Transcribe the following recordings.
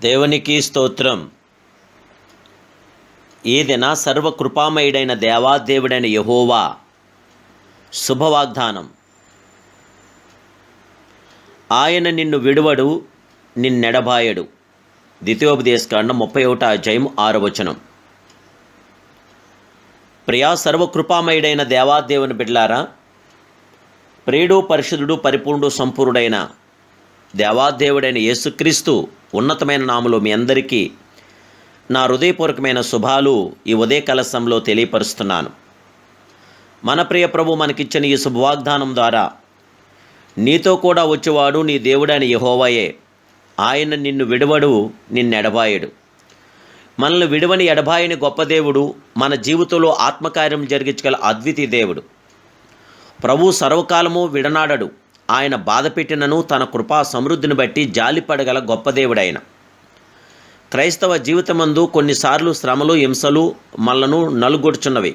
దేవునికి స్తోత్రం. ఈ సర్వకృపామయుడైన దేవాదేవుడైన యహోవా శుభవాగ్దానం. ఆయన నిన్ను విడువడు నిన్నెడబాయడు. ద్వితీయోపదేశకాండం ముప్పై ఒకట అధ్యాయం ఆరవచనం. ప్రియా సర్వకృపామయుడైన దేవాదేవుని బిడ్లారా ప్రియుడు పరిశుద్ధుడు పరిపూర్ణుడు సంపూర్ణుడైన దేవాదేవుడైన యేసుక్రీస్తు ఉన్నతమైన నామలో మీ అందరికీ నా హృదయపూర్వకమైన శుభాలు ఈ ఉదయ కలశంలో తెలియపరుస్తున్నాను. మన ప్రియ ప్రభు మనకిచ్చిన ఈ శుభవాగ్దానం ద్వారా నీతో కూడా వచ్చేవాడు నీ దేవుడైన యహోవాయే. ఆయన నిన్ను విడవడు నిన్నెడబాయడు మనల్ని విడవని ఎడబాయని గొప్ప దేవుడు మన జీవితంలో ఆత్మకార్యం జరిగించగల అద్వితీయ దేవుడు. ప్రభు సర్వకాలము విడనాడడు. ఆయన బాధ పెట్టినను తన కృపా సమృద్ధిని బట్టి జాలిపడగల గొప్ప దేవుడైన. క్రైస్తవ జీవితమందు కొన్నిసార్లు శ్రమలు హింసలు మనలను నలుగొడుచున్నవి.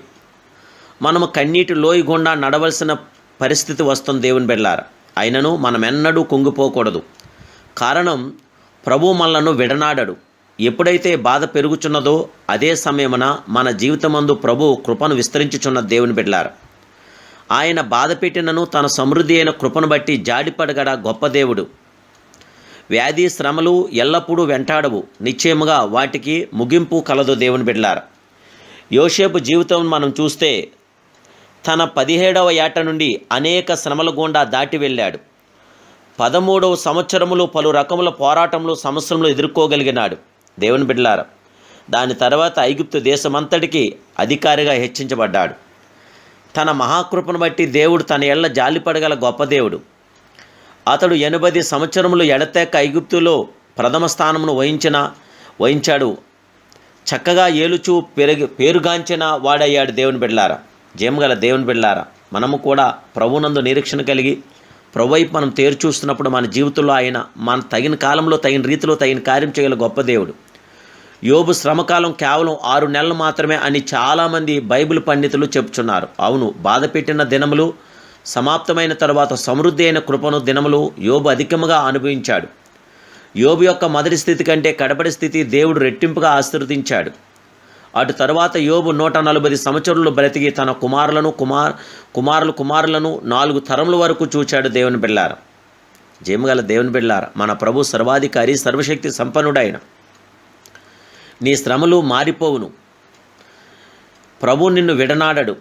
మనము కన్నీటి లోయ గుండా నడవలసిన పరిస్థితి వస్తుంది దేవుని బిడ్డారా అయినను మనమెన్నడూ కుంగిపోకూడదు. కారణం ప్రభు మనలను విడనాడడు. ఎప్పుడైతే బాధ పెరుగుచున్నదో అదే సమయమున మన జీవితమందు ప్రభు కృపను విస్తరించుచున్న దేవుని బిడ్డారా ఆయన బాధ పెట్టినను తన సమృద్ధి అయిన కృపను బట్టి జాడిపడగడ గొప్ప దేవుడు. వ్యాధి శ్రమలు ఎల్లప్పుడూ వెంటాడవు. నిశ్చయముగా వాటికి ముగింపు కలదు దేవుని బిడ్లార యోసేపు జీవితం మనం చూస్తే తన పదిహేడవ ఏట నుండి అనేక శ్రమల గుండా దాటి వెళ్ళాడు. పదమూడవ సంవత్సరములు పలు రకముల పోరాటములు సమస్యలు ఎదుర్కోగలిగినాడు దేవుని బిడ్లార దాని తర్వాత ఐగుప్తు దేశమంతటికి అధికారిగా హెచ్చించబడ్డాడు. తన మహాకృపను బట్టి దేవుడు తన ఎళ్ళ జాలిపడగల గొప్ప దేవుడు. అతడు ఎనభై సంవత్సరములు ఎడతెక్క ఐగుప్తులో ప్రథమ స్థానమును వహించిన వహించాడు. చక్కగా ఏలుచు పెరుగు పేరుగాంచిన వాడయ్యాడు దేవుని బిడ్లారా జయమగల దేవుని బిడ్లారా మనము కూడా ప్రభునందు నిరీక్షణ కలిగి ప్రభువైపు మనం తేరు చూస్తున్నప్పుడు మన జీవితంలో ఆయన మన తగిన కాలంలో తగిన రీతిలో తగిన కార్యం చేయగల గొప్ప దేవుడు. యోబు శ్రమకాలం కేవలం ఆరు నెలలు మాత్రమే అని చాలామంది బైబిల్ పండితులు చెప్తున్నారు అవును బాధ పెట్టిన దినములు సమాప్తమైన తరువాత సమృద్ధి అయిన కృపను దినములు యోబు అధికముగా అనుభవించాడు. యోబు యొక్క మొదటి స్థితి కంటే కడపడి స్థితి దేవుడు రెట్టింపుగా ఆశీర్వదించాడు. అటు తరువాత యోబు నూట నలభై సంవత్సరాలు బ్రతికి తన కుమారులను కుమార్ కుమారులు కుమారులను నాలుగు తరముల వరకు చూచాడు దేవుని బిళ్ళార. జయమగల దేవుని బిళ్ళార. మన ప్రభు సర్వాధికారి సర్వశక్తి సంపన్నుడైన నీ శ్రమలు మారిపోవును. ప్రభు నిన్ను విడనాడడు.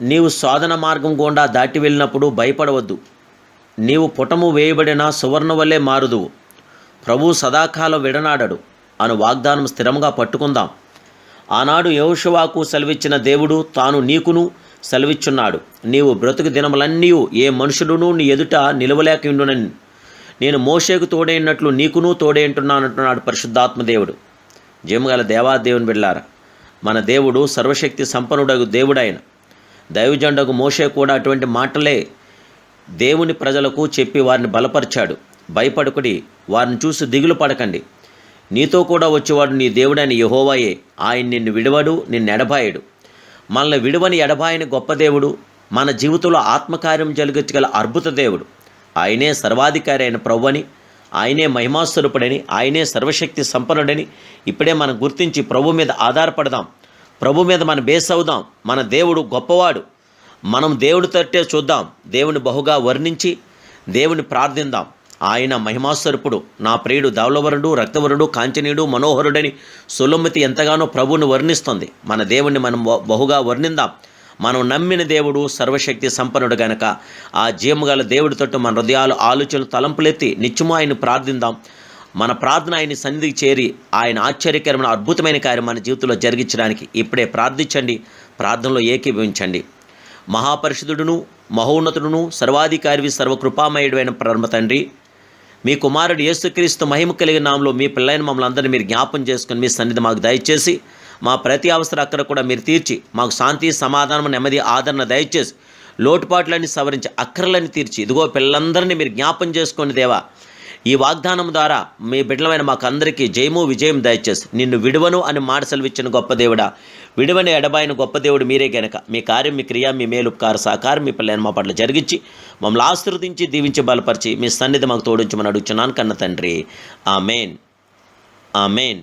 నీవు సాధన మార్గం గుండా దాటి వెళ్ళినప్పుడు భయపడవద్దు. నీవు పుటము వేయబడిన సువర్ణ వల్లే మారుదువు ప్రభు సదాకాలం విడనాడడు. అను వాగ్దానం స్థిరంగా పట్టుకుందాం. ఆనాడు యహోషువాకు సెలవిచ్చిన దేవుడు తాను నీకును సెలవిచ్చున్నాడు. నీవు బ్రతుకు దినములన్నీ ఏ మనుషుడును నీ ఎదుట నిలవలేకుండునని నేను మోషేకు తోడైనట్లు నీకును తోడేంటున్నానంటున్నాడు పరిశుద్ధాత్మదేవుడు జయముగల దేవాదేవుని బిడ్డారా మన దేవుడు సర్వశక్తి సంపన్నుడగు దేవుడైన దైవజండకు మోషే కూడా అటువంటి మాటలే దేవుని ప్రజలకు చెప్పి వారిని బలపరిచాడు. భయపడుకుడి వారిని చూసి దిగులు పడకండి. నీతో కూడా వచ్చేవాడు నీ దేవుడైన యహోవాయే. ఆయన నిన్ను విడవడు నిన్ను ఎడబాయడు. మనల్ని విడవని ఎడబాయని గొప్ప దేవుడు మన జీవితంలో ఆత్మకార్యం జరిగించగల అద్భుత దేవుడు. ఆయనే సర్వాధికారి అయిన ప్రభువని ఆయనే మహిమాస్వరూపుడని ఆయనే సర్వశక్తి సంపన్నుడని ఇప్పుడే మనం గుర్తించి ప్రభు మీద ఆధారపడదాం. ప్రభు మీద మనం బేస్ అవుదాం. మన దేవుడు గొప్పవాడు. మనం దేవుడి తట్టే చూద్దాం. దేవుని బహుగా వర్ణించి దేవుని ప్రార్థిందాం. ఆయన మహిమాస్వరూపుడు నా ప్రియుడు ధవలవరుడు రక్తవరుడు కాంచనీయుడు మనోహరుడని సులమ్మతి ఎంతగానో ప్రభుని వర్ణిస్తుంది. మన దేవుణ్ణి మనం బహుగా వర్ణిందాం. మనం నమ్మిన దేవుడు సర్వశక్తి సంపన్నుడు గనక. ఆ జీవగల దేవుడితో మన హృదయాలు ఆలోచనలు తలంపులెత్తి నిత్యము ఆయన ప్రార్థిందాం. మన ప్రార్థన ఆయన సన్నిధికి చేరి ఆయన ఆశ్చర్యకరమైన అద్భుతమైన కార్యం మన జీవితంలో జరిగించడానికి ఇప్పుడే ప్రార్థించండి. ప్రార్థనలో ఏకీభవించండి. మహాపరిషుదుడును మహోన్నతుడును సర్వాధికారి సర్వకృపామయుడైన పరమ తండ్రి మీ కుమారుడు యేసుక్రీస్తు మహిమ కలిగిన నామంలో మీ పిల్లైన మమ్మల్ని అందరినీ మీరు జ్ఞాపం చేసుకుని మీ సన్నిధి మాకు దయచేసి మా ప్రతి అవసరం అక్కడ కూడా మీరు తీర్చి మాకు శాంతి సమాధానం నెమ్మది ఆదరణ దయచేసి లోటుపాట్లన్నీ సవరించి అక్కర్లని తీర్చి. ఇదిగో పిల్లలందరినీ మీరు జ్ఞాపం చేసుకోండి దేవా. ఈ వాగ్దానం ద్వారా మీ బిడ్డలమైన మాకు అందరికీ జయము విజయం దయచేసి. నిన్ను విడువను అని మాట సెలవిచ్చిన గొప్ప దేవుడా. విడువని ఎడబాయిన గొప్ప దేవుడు మీరే గనక. మీ కార్యం మీ క్రియ మీ మేలుపకార సహకారం మీ పిల్లని మా పట్ల జరిగించి మమ్మల్ని ఆశీర్వదించి దీవించి బలపరిచి మీ సన్నిధి మాకు తోడించమని అడుగుచున్నాను కన్న తండ్రి. ఆ మెయిన్ ఆ మెయిన్